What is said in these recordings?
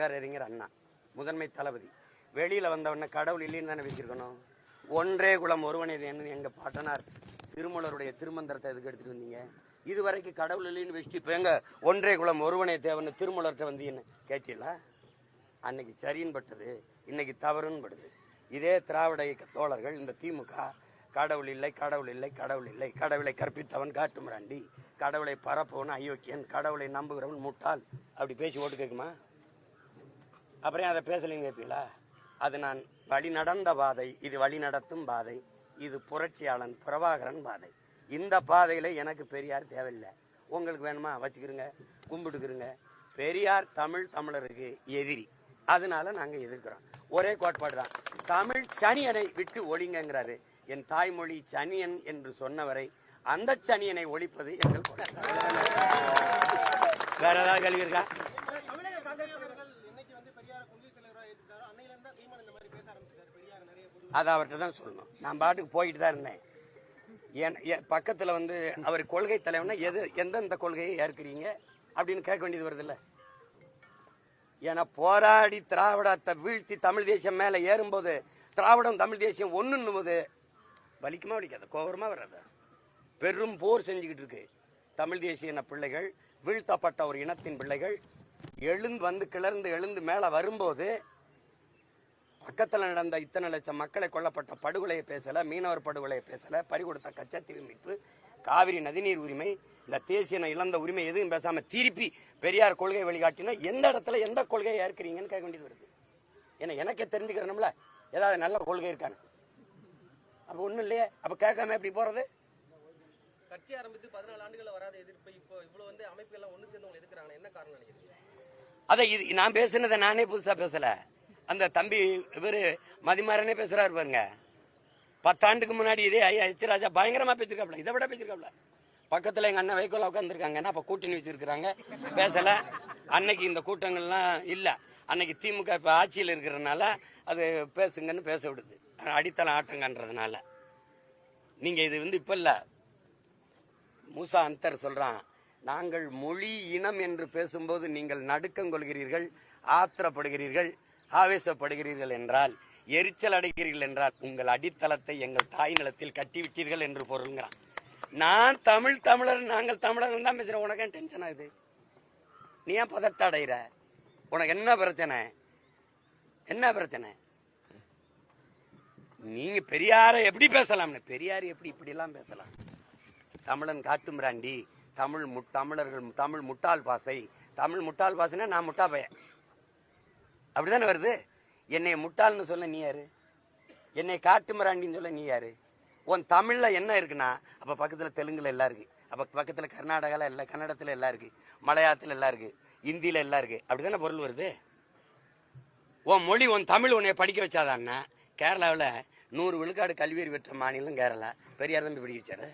பேரறிஞர் அண்ணா முதன்மை தளபதி. வெளியில வந்தவொடனே கடவுள் இல்லைன்னு தானே வச்சிருக்கணும். ஒன்றே குலம் ஒருவனே தேவன் எங்க பாட்டனார் திருமலருடைய திருமந்திரத்தை எதுக்கு எடுத்துட்டு வந்தீங்க? இது வரைக்கும் கடவுள் இல்லைன்னு வச்சுட்டு இப்ப எங்க ஒன்றே குலம் ஒருவனே தேவன் திருமலர்கிட்ட வந்தீங்கன்னு கேட்டீங்களா? அன்னைக்கு சரின்னு பட்டது இன்னைக்கு தவறுன்னு படுது. இதே திராவிட இயக்க தோழர்கள் இந்த திமுக கடவுள் இல்லை கடவுள் இல்லை கடவுள் இல்லை கடவுளை கற்பித்தவன் காட்டுமிராண்டி கடவுளை பரப்பவன் அயோக்கியன் கடவுளை நம்புகிறவன் முட்டாள். அப்படி பேசி ஓட்டு கேட்குமா? அப்புறம் அதை பேசலைன்னு கேட்பீங்களா? அது நான் வழி நடந்த பாதை இது வழி நடத்தும் பாதை இது புரட்சியாளன் பிரபாகரன் பாதை. இந்த பாதையில் எனக்கு பெரியார் தேவையில்லை. உங்களுக்கு வேணுமா? வச்சுக்கிறங்க கும்பிட்டுக்கிறங்க பெரியார் தமிழ் தமிழருக்கு எதிரி. அதனால நாங்கள் எதிர்க்கிறோம். ஒரே கோட்பாடு தான். தமிழ் சனியனை விட்டு ஒழிங்கங்கிறாரு என் தாய்மொழி சனியன் என்று சொன்னவரை அந்த சனியனை ஒழிப்பது எங்கள் வேற ஏதாவது கேள்வி இருக்கா தமிழக காங்கிரஸ் தலைவர்கள் இன்னைக்கு வந்து பெரியார கொள்கை தலைவராக ஏற்றுட்டாரு அன்னையில இருந்தா சீமான் இந்த மாதிரி பேச ஆரம்பிச்சிட்டாரு பெரியார் நிறைய பொது அதை அவர்கிட்ட தான் சொல்லணும். நான் பாட்டுக்கு போயிட்டு தான் இருந்தேன். என் என் பக்கத்தில் வந்து அவர் கொள்கை தலைவனா எது எந்தெந்த கொள்கையை ஏற்கிறீங்க அப்படின்னு கேட்க வேண்டியது வருதுல்ல. ஏன்னா போராடி திராவிடத்தை வீழ்த்தி தமிழ் தேசியம் மேலே ஏறும்போது திராவிடம் தமிழ் தேசியம் ஒன்றுன்னும் போது வலிக்குமா வலிக்காது கோபரமா வராது? பெரும் போர் செஞ்சுக்கிட்டு இருக்கு. தமிழ் தேசிய இன பிள்ளைகள் வீழ்த்தப்பட்ட ஒரு இனத்தின் பிள்ளைகள் எழுந்து வந்து கிளர்ந்து எழுந்து மேலே வரும்போது பக்கத்துல நடந்த இத்தனை லட்சம் மக்களை கொல்லப்பட்ட படுகொலையை பேசல மீனவர் படுகொலையை பேசல பறிகொடுத்த கச்சத்தீவு மீட்பு காவிரி நதிநீர் உரிமை இந்த தேசிய இழந்த உரிமை எதுவும் பேசாம திருப்பி பெரியார் கொள்கை வழிகாட்டினா எந்த இடத்துல எந்த கொள்கையை ஏற்கிறீங்கன்னு கேட்க வேண்டியது வருது. ஏன்னா எனக்கே தெரிஞ்சுக்கிறேன்ல ஏதாவது நல்ல கொள்கை இருக்கான்னு. அப்ப ஒண்ணும் இல்லையே அப்ப கேட்காம எப்படி போறது? கட்சி ஆரம்பித்து பதினாலு ஆண்டுகள் வராத எதிர்ப்பு இப்போ இவ்வளவு வந்து அமைப்புகள் ஒண்ணு சேர்ந்து உங்களை எதிர்க்கிறாங்க என்ன காரணம் நினைக்கிறீங்க? அதை இது நான் பேசுனதை நானே புதுசா பேசல. அந்த தம்பி இவரு மதிமாறனே பேசுறாரு பாருங்க. பத்தாண்டுக்கு முன்னாடி இதே ஐயா எச் ராஜா பயங்கரமா பேசிருக்காப்ல. இதை விட பேசிருக்காப்ல. பக்கத்துல எங்க அண்ணன் வைக்கோல உட்காந்துருக்காங்க அப்ப கூட்டணி வச்சிருக்கிறாங்க? பேசல. அன்னைக்கு இந்த கூட்டங்கள்லாம் இல்ல. அன்னைக்கு திமுக இப்ப ஆட்சியில் இருக்கிறதுனால அது பேசுங்கன்னு பேச விடுது. அடித்தளம் ஆட்டங்கன்றதுனால. நீங்க இது வந்து இப்ப இல்ல. மூசா அந்தர் சொல்றான் நாங்கள் மொழி இனம் என்று பேசும்போது நீங்கள் நடுக்கம் கொள்கிறீர்கள் ஆத்திரப்படுகிறீர்கள். ஆவேசப்படுகிறீர்கள் என்றால் எரிச்சல் அடைகிறீர்கள் என்றால் உங்கள் அடித்தளத்தை எங்கள் தாய் நிலத்தில் கட்டிவிட்டீர்கள் என்று பொருள்கிறான் நான் தமிழ் தமிழர் நாங்கள் தமிழர் தான் பேசுறேன் உனக்கு ஏன் டென்ஷன் ஆகுது நீ ஏன் பதட்ட அடைகிற உனக்கு என்ன பிரச்சனை? என்ன பிரச்சனை? நீங்க பெரியாரை எப்படி பேசலாம்னு? பெரியார் எப்படி இப்படி எல்லாம் பேசலாம்? தமிழன் காட்டுமிராண்டி தமிழ் தமிழர்கள் தமிழ் முட்டாள் பாசை தமிழ் முட்டாள் பாசைன்னா நான் முட்டா பையன் அப்படிதானே வருது? என்னை முட்டாள்னு சொல்ல நீ யாரு? என்னை காட்டுமிராண்டின்னு சொல்ல நீ யாரு? உன் தமிழ்ல என்ன இருக்குன்னா அப்ப பக்கத்துல தெலுங்குல எல்லாம் இருக்கு. அப்ப பக்கத்துல கர்நாடகால எல்லாம் கன்னடத்துல எல்லாம் இருக்கு. மலையாளத்துல எல்லாம் இருக்கு. இந்தியில எல்லாம் இருக்கு. அப்படிதானே பொருள் வருது? உன் மொழி உன் தமிழ் உன்னை படிக்க வச்சாதான்னா கேரளாவில் நூறு விழுக்காடு கல்வி பெற்ற மாநிலம் கேரளா. பெரியார் தம்பி படிக்க வச்சாரு.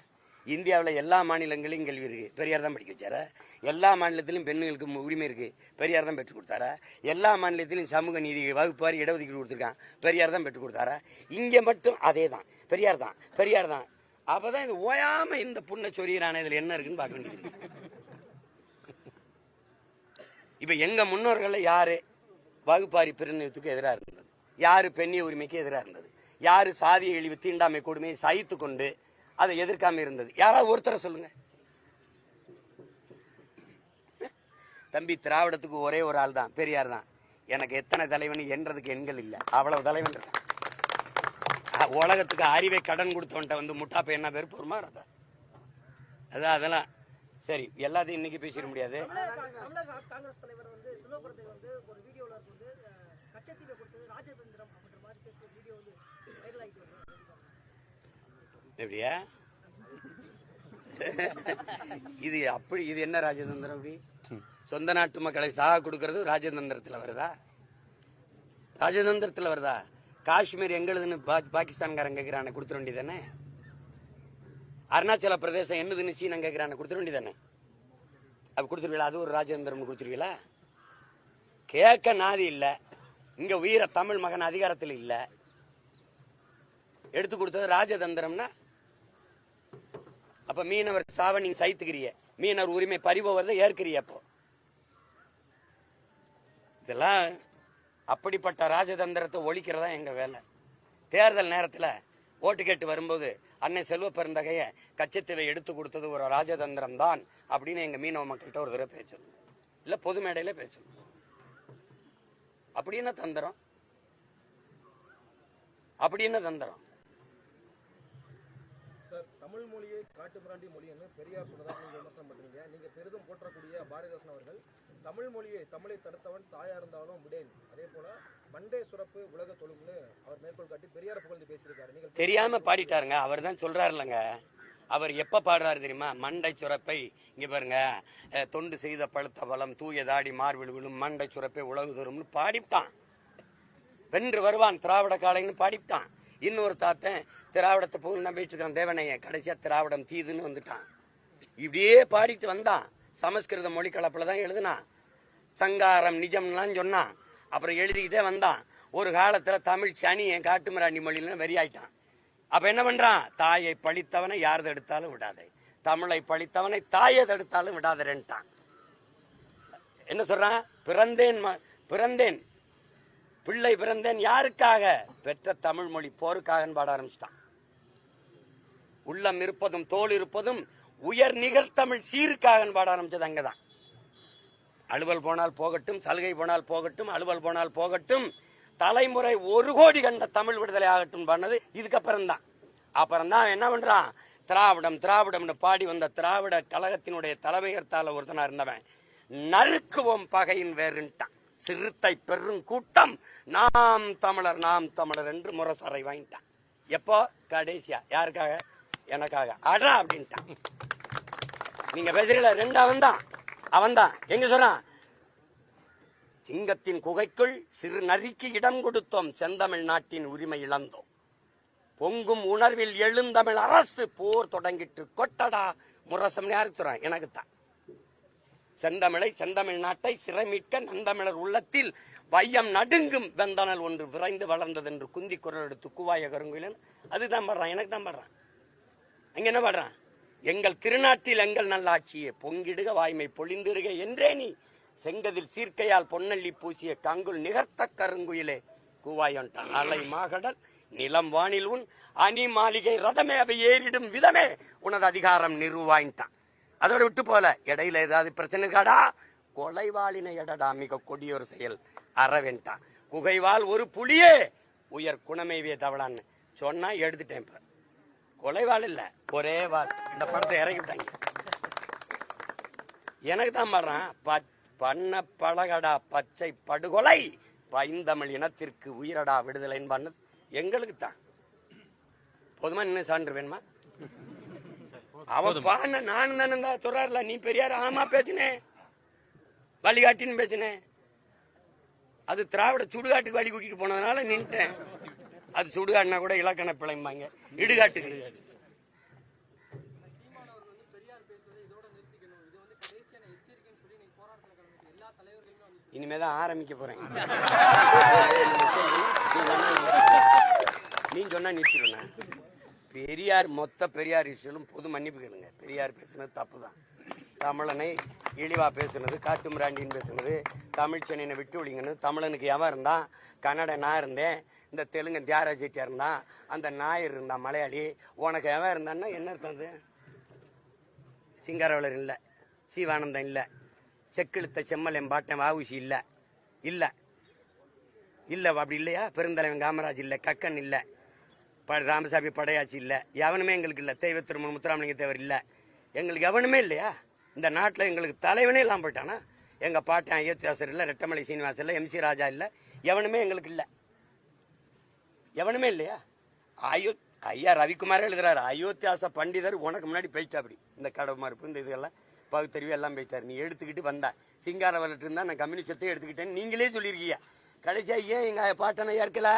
இந்தியாவில் எல்லா மாநிலங்களையும் கல்வி இருக்கு. பெரியார் தான் படிக்க வச்சாரு. எல்லா மாநிலத்திலும் பெண்களுக்கு மு- உரிமை இருக்கு. பெரியார் தான் பெற்றுக் கொடுத்தாரா. எல்லா மாநிலத்திலும் சமூக நீதி வகுப்பாரி இடஒதுக்கீடு கொடுத்துருக்கான். பெரியார் தான் பெற்றுக் கொடுத்தாரா. இங்கே மட்டும் அதே தான் பெரியார் தான். பெரியார் தான். அப்போ தான் இது ஓயாமல் இந்த புண்ணை சொரியறான இதில் என்ன இருக்குன்னு பார்க்க வேண்டியது இப்போ எங்கள் முன்னோர்களில் யார் வகுப்பாரி பிரிவினத்துக்கு எதிராக இருந்தது? யார் பெண்ணிய உரிமைக்கு எதிராக இருந்தது? யார் சாதிய இழிவு தீண்டாமை கொடுமையை சகித்து கொண்டு அதை எதிர்க்காம இருந்தது. யாராவது ஒருத்தரை சொல்லுங்க. தம்பி திராவிடத்துக்கு ஒரே ஒரு ஆள் தான் பெரியார் தான். எனக்கு எத்தனை தலைவன் என்றதுக்கு எண்கள் இல்லை. அவ்வளவு தலைவன் இருக்கான். உலகத்துக்கு அறிவை கடன் கொடுத்தவன்ட்ட வந்து முட்டாப்பை என்ன பேர் பொறுமா அதான் அதெல்லாம். சரி எல்லாத்தையும் இன்னைக்கு பேசிட முடியாது. எப்படியா? இது அப்படி இது என்ன ராஜதந்திரம் அப்படி? சொந்த நாட்டு மக்களை சாக கொடுக்கறது ராஜதந்திரத்தில் வருதா? ராஜதந்திரத்தில் வருதா? காஷ்மீர் எங்களுதுன்னு பா- பாகிஸ்தான்காரன் கேட்கிறான கொடுத்துட வேண்டியதானே அருணாச்சல பிரதேசம் என்னதுன்னு சீனம் கேட்கிறான கொடுத்துட வேண்டியதானே அப்படி கொடுத்துருவீங்களா அது ஒரு ராஜதந்திரம் கொடுத்துருவீங்களா கேட்க நாதி இல்லை. இங்கே உயிர தமிழ் மகன் அதிகாரத்தில் இல்லை. எடுத்து கொடுத்தது ராஜதந்திரம்னா அப்ப மீனவர் சாவ நீங்க சைத்துக்கிறிய. மீனவர் உரிமை பறிபோவதை ஏற்கிறிய அப்போ. இதெல்லாம் அப்படிப்பட்ட ராஜதந்திரத்தை ஒழிக்கிறதா எங்க வேலை? தேர்தல் நேரத்துல ஓட்டு கேட்டு வரும்போது அன்னை செல்வ பெருந்தகைய கச்சத்தீவை எடுத்து கொடுத்தது ஒரு ராஜதந்திரம் தான் அப்படின்னு எங்க மீனவ மக்கள்கிட்ட ஒரு தடவை பேசணும் இல்ல பொது மேடையில பேசணும் அப்படி என்ன தந்திரம்? அப்படின்னு தந்திரம்? தமிழ் மொழியை காட்டு மிராண்டி மொழின்னு பெரியார் சொன்னதாக நீங்க விமர்சனம் பண்றீங்க நீங்க பெரிதும் போற்றக்கூடிய பாரதிதாசன் அவர்கள் தமிழ் மொழியை தமிழை தடுத்தவன் தாயா இருந்தாலும் விடேன். அதே போல மண்டே சுரப்பு உலக தொழுகுன்னு அவர் மேற்கோள் காட்டி பெரியார் புகழ்ந்து பேசியிருக்காரு. நீங்கள் தெரியாம பாடிட்டாருங்க. அவர் தான் சொல்றாருலங்க அவர் எப்ப பாடுறாரு தெரியுமா? மண்டை சுரப்பை இங்க பாருங்க தொண்டு செய்த பழுத்த பலம் தூய தாடி மார்பில் விழும் மண்டை சுரப்பை உலகு தரும்னு பாடிட்டான் வென்று வருவான் திராவிட காலைன்னு பாடிட்டான் இன்னொரு தாத்தன் திராவிடத்தை புகழ் நம்பிட்டு இருக்கான். தேவனையன் கடைசியா திராவிடம் தீதுன்னு வந்துட்டான். இப்படியே பாடிட்டு வந்தான். சமஸ்கிருத மொழி கலப்புல தான் எழுதுனான். சங்காரம் நிஜம்லாம் சொன்னான். அப்புறம் எழுதிக்கிட்டே வந்தான். ஒரு காலத்துல தமிழ் சனி என் காட்டுமிராண்டி மொழியில வெறியாயிட்டான். அப்ப என்ன பண்றான்? தாயை பழித்தவனை யார் தடுத்தாலும் விடாதே. தமிழை பழித்தவனை தாயை தடுத்தாலும் விடாதேன்ட்டான். என்ன சொல்றான்? பிறந்தேன் ம- பிறந்தேன். பிள்ளை பிறந்தேன் யாருக்காக? பெற்ற தமிழ் மொழி போருக்காக பாட ஆரம்பிச்சிட்டான். உள்ளம் இருப்பதும் தோல் இருப்பதும் உயர் நிகழ்த்தமிழ் சீருக்காக பாட ஆரம்பிச்சது அங்கதான். அலுவல் போனால் போகட்டும் சலுகை போனால் போகட்டும் அலுவல் போனால் போகட்டும் தலைமுறை ஒரு கோடி கண்ட தமிழ் விடுதலை ஆகட்டும் பண்ணது இதுக்கப்புறம் தான் அப்புறம் தான் என்ன பண்றான்? திராவிடம் திராவிடம்னு பாடி வந்த திராவிட கழகத்தினுடைய தலைமையர்த்தால ஒருத்தனா இருந்தவன் நறுக்குவோம் பகையின் வேறுன்ட்டான் சிறுத்தை பெரும் கூட்டம். நாம் தமிழர் நாம் தமிழர் என்று முரசறை வாங்கிட்டான். எப்போ? கடைசியா. யாருக்காக? எனக்காக. அடா அப்படின்ட்டான். நீங்க பேசுறீங்கள? ரெண்டு அவன் தான் அவன் தான் எங்க சொல்றான்? சிங்கத்தின் குகைக்குள் சிறு நரிக்கு இடம் கொடுத்தோம். செந்தமிழ் நாட்டின் உரிமை இழந்தோம். பொங்கும் உணர்வில் எழுந்தமிழ் அரசு போர் தொடங்கிட்டு கொட்டடா. முரசம் யாருக்கு சொல்றான்? எனக்கு தான் செந்தமிழை செந்தமிழ் நாட்டை சிறைமீட்க நந்தமிழர் உள்ளத்தில் வையம் நடுங்கும் வெந்தனல் ஒன்று விரைந்து வளர்ந்தது என்று குந்தி குரல் எடுத்து குவாய கருங்குயிலன். அதுதான் பாடுறான் எனக்கு தான் பாடுறான். அங்க என்ன பாடுறான்? எங்கள் திருநாட்டில் எங்கள் நல்லாட்சியே பொங்கிடுக வாய்மை பொழிந்திடுக என்றே நீ. செங்கதில் சீர்க்கையால் பொன்னள்ளி பூசிய கங்குள் நிகர்த்த கருங்குயிலே. கூவாயொன்டான் அலை மாகடல் நிலம் வானில் உன் அணி மாளிகை ரதமே அவை ஏறிடும் விதமே. உனது அதிகாரம் நிறுவாய்ந்தான். அதோட விட்டு போல இடையில ஏதாவது பிரச்சனை இருக்காடா? கொலைவாளின எடடா மிக கொடியொரு செயல். அறவேண்டான் குகைவால் ஒரு புலியே. உயர் குணமேவிய தவளான்னு சொன்னா எடுத்துட்டேன் இப்ப. கொலைவாள் இல்ல ஒரே வாள். இந்த படத்தை இறக்கி விட்டாங்க எனக்கு தான் பாடுறான் பண்ண பழகடா பச்சை படுகொலை. பைந்தமிழ் இனத்திற்கு உயிரடா விடுதலைன்னு பண்ணது எங்களுக்கு தான் போதுமா இன்னும் சான்று வேணுமா? அவன் பாடின நானும் தானே தான் நீ பெரியார் ஆமா பேசினேன் வழிகாட்டின்னு பேசினேன் அது திராவிட சுடுகாட்டுக்கு வழி கூட்டிட்டு போனதுனால நின்ட்டேன் அது சுடுகாடுனா கூட இலக்கண பிழைம்பாங்க. இடுகாட்டுக்கு. இனிமே தான் ஆரம்பிக்க போறேன். நீ சொன்னா நிறுத்திடுவேன். பெரியார் மொத்த பெரியார் இஷ்யூலும் பொது மன்னிப்பு கேளுங்க. பெரியார் பேசுனது தப்பு தான் தமிழனை இழிவா பேசுனது காட்டு மிராண்டின்னு பேசுனது தமிழ் சென்னையை விட்டு ஒழிங்கன்னு தமிழனுக்கு எவன் இருந்தான் கன்னட நான் இருந்தேன் இந்த தெலுங்கு தியாரா செட்டியா இருந்தான் அந்த நாயர் இருந்தான் மலையாளி உனக்கு எவன் இருந்தான்னா என்ன அர்த்தம் அது? சிங்காரவளர் இல்லை சீவானந்தம் இல்லை செக்கிழுத்த செம்மல் என் பாட்டன் வாவுசி இல்லை இல்லை. இல்லை அப்படி இல்லையா? பெருந்தலைவன் காமராஜ் இல்லை கக்கன் இல்லை. ராமசாமி படையாச்சி இல்லை. எவனுமே எங்களுக்கு இல்லை. தெய்வ திருமண முத்துராமலிங்க தேவர் இல்லை. எங்களுக்கு எவனுமே இல்லையா? இந்த நாட்டில் எங்களுக்கு தலைவனே இல்லாமல் போயிட்டானா? எங்கள் பாட்டன் அயோத்தியாசர் இல்லை ரெட்டமலை சீனிவாசன் இல்லை எம்சி ராஜா இல்லை. எவனுமே எங்களுக்கு இல்லை. எவனுமே இல்லையா? அயோ ஐயா ரவிக்குமார் எழுதுறாரு அயோத்தியாச பண்டிதர் உனக்கு முன்னாடி போயிட்டா அப்படி. இந்த கடவு மறுப்பு இந்த இதெல்லாம் பகுத்தறிவு எல்லாம் போயிட்டாரு. நீ எடுத்துக்கிட்டு வந்தா. சிங்கார வரட்டு இருந்தா நான் கம்யூனிஸ்டத்தை எடுத்துக்கிட்டேன்னு நீங்களே சொல்லியிருக்கீங்க. கடைசியா ஏன் எங்க பாட்டனை ஏற்கல?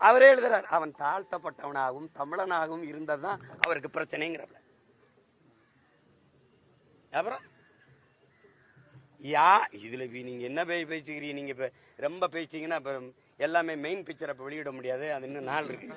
அவரே எழுதுறார். அவன் தாழ்த்தப்பட்டவனாகவும் தமிழனாகவும் இருந்ததுதான் அவருக்கு பிரச்சனைங்கிறப்ப அப்புறம்? யா இதுல நீங்க என்ன பேசுகிறீங்க நீங்க இப்ப ரொம்ப பேசிட்டீங்கன்னா இப்ப எல்லாமே மெயின் பிக்சர் அப்ப வெளியிட முடியாது. அது இன்னும் நாள் இருக்கு.